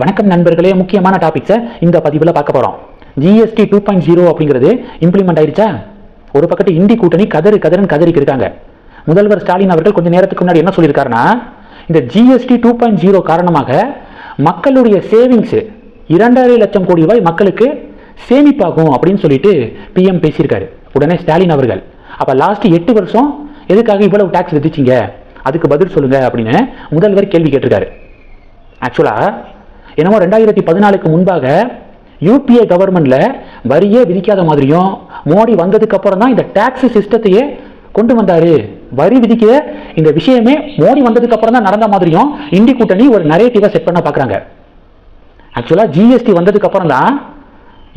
வணக்கம் நண்பர்களே முக்கியமான டாபிக்ஸை இந்த பதிவில் பார்க்க போகிறோம் ஜிஎஸ்டி டூ பாயிண்ட் ஜீரோ அப்படிங்கிறது இம்ப்ளிமெண்ட் ஆயிடுச்சா ஒரு பக்கத்து இந்தி கூட்டணி கதறு கதறன் கதறிக்கு இருக்காங்க. முதல்வர் ஸ்டாலின் அவர்கள் கொஞ்சம் நேரத்துக்கு முன்னாடி என்ன சொல்லியிருக்காருன்னா இந்த ஜிஎஸ்டி டூ பாயிண்ட் ஜீரோ காரணமாக மக்களுடைய சேவிங்ஸ் இரண்டரை லட்சம் கோடி ரூபாய் மக்களுக்கு சேமிப்பாகும் அப்படின்னு சொல்லிட்டு பிஎம் பேசியிருக்காரு. உடனே ஸ்டாலின் அவர்கள் அப்போ லாஸ்ட் எட்டு வருஷம் எதுக்காக இவ்வளவு டாக்ஸ் விதிச்சிங்க? அதுக்கு பதில் சொல்லுங்க அப்படின்னு முதல்வர் கேள்வி கேட்டிருக்காரு. ஆக்சுவலாக என்னமோ ரெண்டாயிரத்தி பதினாலுக்கு முன்பாக யூபிஏ கவர்மெண்ட்ல வரியே விதிக்காத மாதிரியும் மோடி வந்ததுக்கு அப்புறம் தான் இந்த டாக்ஸ் சிஸ்டத்தையே கொண்டு வந்தாரு. வரி விதிக்கிற இந்த விஷயமே மோடி வந்ததுக்கு அப்புறம் தான் நடந்த மாதிரியும் இந்தி கூட்டணி ஒரு நரேட்டிவை செட் பண்ண பார்க்குறாங்க ஆக்சுவலாக ஜிஎஸ்டி வந்ததுக்கு அப்புறம் தான்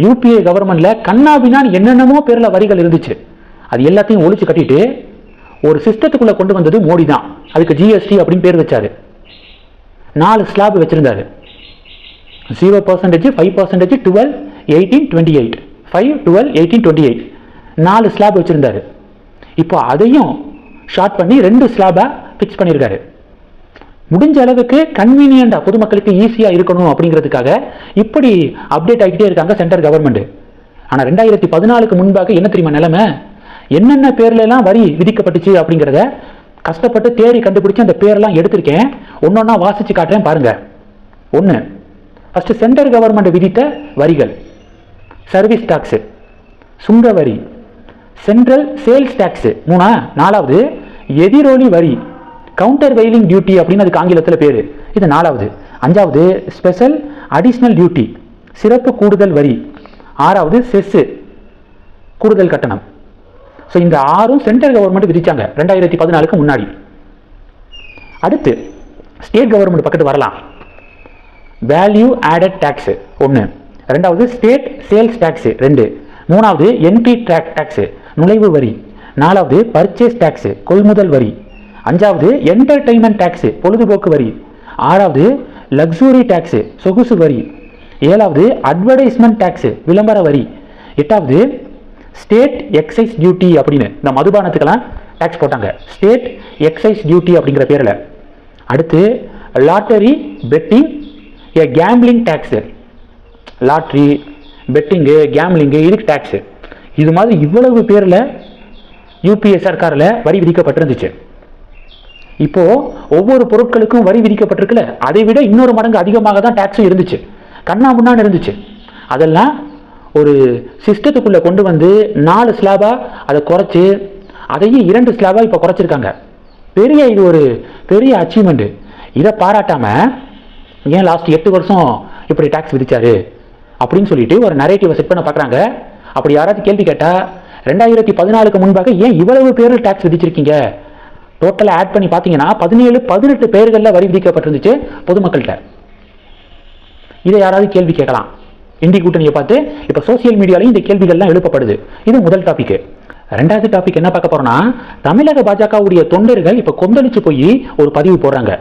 யூபிஏ கவர்மெண்ட்ல கண்ணாபினான் என்னென்னமோ பேர்ல வரிகள் இருந்துச்சு. அது எல்லாத்தையும் ஒழிச்சு கட்டிட்டு ஒரு சிஸ்டத்துக்குள்ள கொண்டு வந்தது மோடி தான் அதுக்கு ஜிஎஸ்டி அப்படின்னு பேர் வச்சாரு. நாலு ஸ்லாப் வச்சிருந்தாரு. Zero percentage five percentage twelve eighteen twenty eight five twelve eighteen twenty eight நாலு ஸ்லாப் வச்சுருந்தாரு. இப்போ அதையும் ஷார்ட் பண்ணி ரெண்டு ஸ்லாபாக ஃபிக்ஸ் பண்ணியிருக்காரு முடிஞ்ச அளவுக்கு கன்வீனியண்டாக பொதுமக்களுக்கு ஈஸியாக இருக்கணும் அப்படிங்கிறதுக்காக இப்படி அப்டேட் ஆகிக்கிட்டே இருக்காங்க சென்ட்ரல் கவர்மெண்ட் ஆனால் ரெண்டாயிரத்தி பதினாலுக்கு முன்பாக என்ன தெரியுமா நிலைமை? என்னென்ன பேர்லலாம் வரி விதிக்கப்பட்டுச்சு அப்படிங்கிறத கஷ்டப்பட்டு தேடி கண்டுபிடிச்சி அந்த பேரெல்லாம் எடுத்திருக்கேன். ஒன்று ஒன்றா வாசித்து காட்டுறேன் பாருங்கள் ஒன்று ஃபஸ்ட்டு சென்ட்ரல் கவர்மெண்ட் விதித்த வரிகள். சர்வீஸ் டாக்ஸு சுங்க வரி. சென்ட்ரல் சேல்ஸ் டேக்ஸு மூணா? நாலாவது எதிரொலி வரி. கவுண்டர் வெயிலிங் டியூட்டி அப்படின்னு அதுக்கு ஆங்கிலத்தில் பேர். இது நாலாவது. அஞ்சாவது ஸ்பெஷல் அடிஷ்னல் டியூட்டி சிறப்பு கூடுதல் வரி. ஆறாவது செஸ்ஸு கூடுதல் கட்டணம். ஸோ இந்த ஆறும் சென்ட்ரல் கவர்மெண்ட் விதித்தாங்க ரெண்டாயிரத்தி பதினாலுக்கு முன்னாடி. அடுத்து ஸ்டேட் கவர்மெண்ட் பக்கத்து வரலாம். வேல்யூ ஆடட் டேக்ஸு ஒன்று ரெண்டாவது ஸ்டேட் சேல்ஸ் டேக்ஸு ரெண்டு. மூணாவது என்ட்ரி ட்ராக் டேக்ஸு நுழைவு வரி. நாலாவது பர்ச்சேஸ் டேக்ஸு கொள்முதல் வரி. அஞ்சாவது என்டர்டைன்மெண்ட் டேக்ஸு பொழுதுபோக்கு வரி. ஆறாவது லக்ஸூரி டேக்ஸு சொகுசு வரி. ஏழாவது அட்வர்டைஸ்மெண்ட் டேக்ஸு விளம்பர வரி. எட்டாவது ஸ்டேட் எக்ஸைஸ் டியூட்டி அப்படின்னு. இந்த மதுபானத்துக்கெல்லாம் டேக்ஸ் போட்டாங்க. ஸ்டேட் எக்ஸைஸ் டியூட்டி அப்படிங்கிற பேரில். அடுத்து lottery betting a gambling tax lottery betting gambling இதுக்கு டேக்ஸு இது மாதிரி இவ்வளவு பேரில் யூபிஏ சர்க்காரில் வரி விதிக்கப்பட்டிருந்துச்சு. இப்போது ஒவ்வொரு பொருட்களுக்கும் வரி விதிக்கப்பட்டிருக்குல்ல அதை விட இன்னொரு மடங்கு அதிகமாக தான் டேக்ஸும் இருந்துச்சு. கண்ணா முன்னான்னு இருந்துச்சு. அதெல்லாம் ஒரு சிஸ்டத்துக்குள்ளே கொண்டு வந்து நாலு ஸ்லாபாக அதை குறைச்சி அதையும் இரண்டு ஸ்லாபாக இப்போ குறைச்சிருக்காங்க. பெரிய இது ஒரு பெரிய அச்சீவ்மெண்ட்டு இதை பாராட்டாமல் ஏன் லாஸ்ட் எட்டு வருஷம் இப்படி டேக்ஸ் விதிச்சாரு? அப்படின்னு சொல்லிட்டு ஒரு நரேட்டிவை செட் பண்ண பார்க்குறாங்க அப்படி யாராவது கேள்வி கேட்டால் ரெண்டாயிரத்தி பதினாலுக்கு முன்பாக ஏன் இவ்வளவு பேரில் டேக்ஸ் விதிச்சிருக்கீங்க? டோட்டலாக ஆட் பண்ணி பார்த்தீங்கன்னா பதினேழு பதினெட்டு பேர்களில் வரி விதிக்கப்பட்டிருந்துச்சு பொதுமக்கள்கிட்ட. இதை யாராவது கேள்வி கேட்கலாம். இந்தி கூட்டணியை பார்த்து இப்போ சோசியல் மீடியாலையும் இந்த கேள்விகள்லாம் எழுப்பப்படுது. இது முதல் டாபிக் ரெண்டாவது டாபிக் என்ன பார்க்க போறோம்னா தமிழக பாஜகவுடைய தொண்டர்கள் இப்போ கொந்தளிச்சு போய் ஒரு பதிவு போடுறாங்க.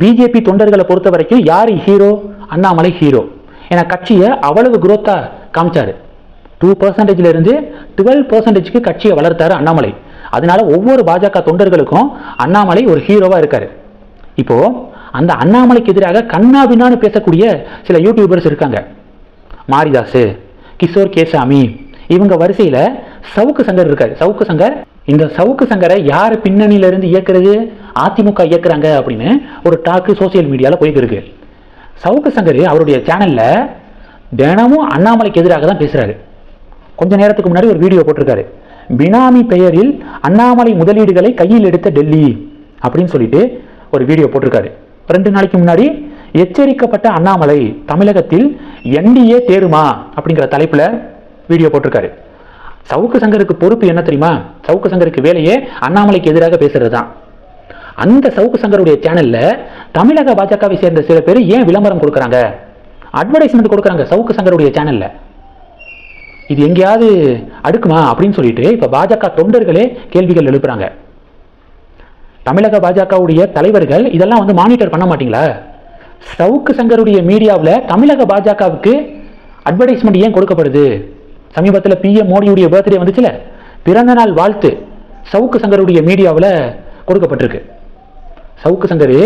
பிஜேபி தொண்டர்களை பொறுத்த வரைக்கும் யார் ஹீரோ அண்ணாமலை ஹீரோ ஏன்னா கட்சியை அவ்வளவு குரோத்தாக காமிச்சாரு. டூ பர்சன்டேஜ்ல இருந்து டுவெல் பர்சன்டேஜ்க்கு கட்சியை வளர்த்தாரு அண்ணாமலை. அதனால ஒவ்வொரு பாஜக தொண்டர்களுக்கும் அண்ணாமலை ஒரு ஹீரோவாக இருக்கார். இப்போது அந்த அண்ணாமலைக்கு எதிராக கண்ணாபின்னான்னு பேசக்கூடிய சில யூடியூபர்ஸ் இருக்காங்க. மாரிதாஸ் கிஷோர் கேசாமி இவங்க வரிசையில் சவுக்கு சங்கர் இருக்கார். சவுக்கு சங்கர் இந்த சவுக்கு சங்கரை யார் பின்னணியிலிருந்து இயக்குறது? அதிமுக இயக்குறாங்க அப்படின்னு ஒரு டாக்கு சோசியல் மீடியாவில் போயிட்டு இருக்கு. சவுக்கு சங்கர் அவருடைய சேனலில் தினமும் அண்ணாமலைக்கு எதிராக தான் பேசுகிறாரு கொஞ்ச நேரத்துக்கு முன்னாடி ஒரு வீடியோ போட்டிருக்காரு. பினாமி பெயரில் அண்ணாமலை முதலீடுகளை கையில் எடுத்த டெல்லி அப்படின்னு சொல்லிட்டு ஒரு வீடியோ போட்டிருக்காரு. ரெண்டு நாளைக்கு முன்னாடி எச்சரிக்கப்பட்ட அண்ணாமலை தமிழகத்தில் என்டிஏ தேருமா அப்படிங்கிற தலைப்பில் வீடியோ போட்டிருக்காரு. சவுக்கு சங்கருக்கு பொறுப்பு என்ன தெரியுமா? சவுக்கு சங்கருக்கு வேலையே அண்ணாமலைக்கு எதிராக பேசுறது தான் அந்த சவுக்கு சங்கருடைய சேனல்ல தமிழக பாஜகவை சேர்ந்த சில பேர் ஏன் விளம்பரம் கொடுக்குறாங்க? அட்வர்டைஸ்மெண்ட் கொடுக்குறாங்க சவுக்கு சங்கருடைய சேனல்ல இது எங்கேயாவது அடுக்குமா அப்படின்னு சொல்லிட்டு இப்போ பாஜக தொண்டர்களே கேள்விகள் எழுப்புறாங்க. தமிழக பாஜகவுடைய தலைவர்கள் இதெல்லாம் வந்து மானிட்டர் பண்ண மாட்டீங்களா? சவுக்கு சங்கருடைய மீடியாவில் தமிழக பாஜகவுக்கு அட்வர்டைஸ்மெண்ட் ஏன் கொடுக்கப்படுது? சமீபத்தில் பிஎம் மோடியுடைய பர்த்டே வந்துச்சுல? பிறந்த நாள் வாழ்த்து சவுக்கு சங்கருடைய மீடியாவில் கொடுக்கப்பட்டிருக்கு. சவுக்கு சங்கர்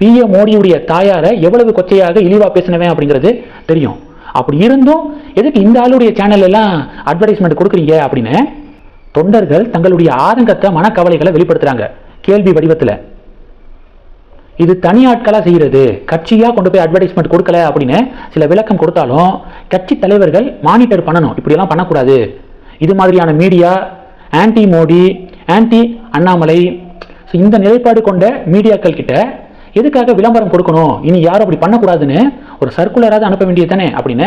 பிஎம் மோடியுடைய தாயாரை எவ்வளவு கொச்சையாக இழிவாக பேசினவன் அப்படிங்கிறது தெரியும். அப்படி இருந்தும் எதுக்கு இந்த ஆளுடைய சேனல் எல்லாம் அட்வர்டைஸ்மெண்ட் கொடுக்குறீங்க அப்படின்னு? தொண்டர்கள் தங்களுடைய ஆதங்கத்தை மனக்கவலைகளை வெளிப்படுத்துகிறாங்க கேள்வி வடிவத்தில். இது தனி ஆட்களாக செய்கிறது கட்சியாக கொண்டு போய் அட்வர்டைஸ்மெண்ட் கொடுக்கல அப்படின்னு சில விளக்கம் கொடுத்தாலும் கட்சி தலைவர்கள் மானிட்டர் பண்ணணும். இப்படியெல்லாம் பண்ணக்கூடாது. இது மாதிரியான media anti Modi anti Annamalai so இந்த நிலைப்பாடு கொண்ட மீடியாக்கள் கிட்ட எதுக்காக விளம்பரம் கொடுக்கணும்? இனி யாரும் அப்படி பண்ணக்கூடாதுன்னு ஒரு சர்க்குலராவது அனுப்ப வேண்டியது தானே அப்படின்னு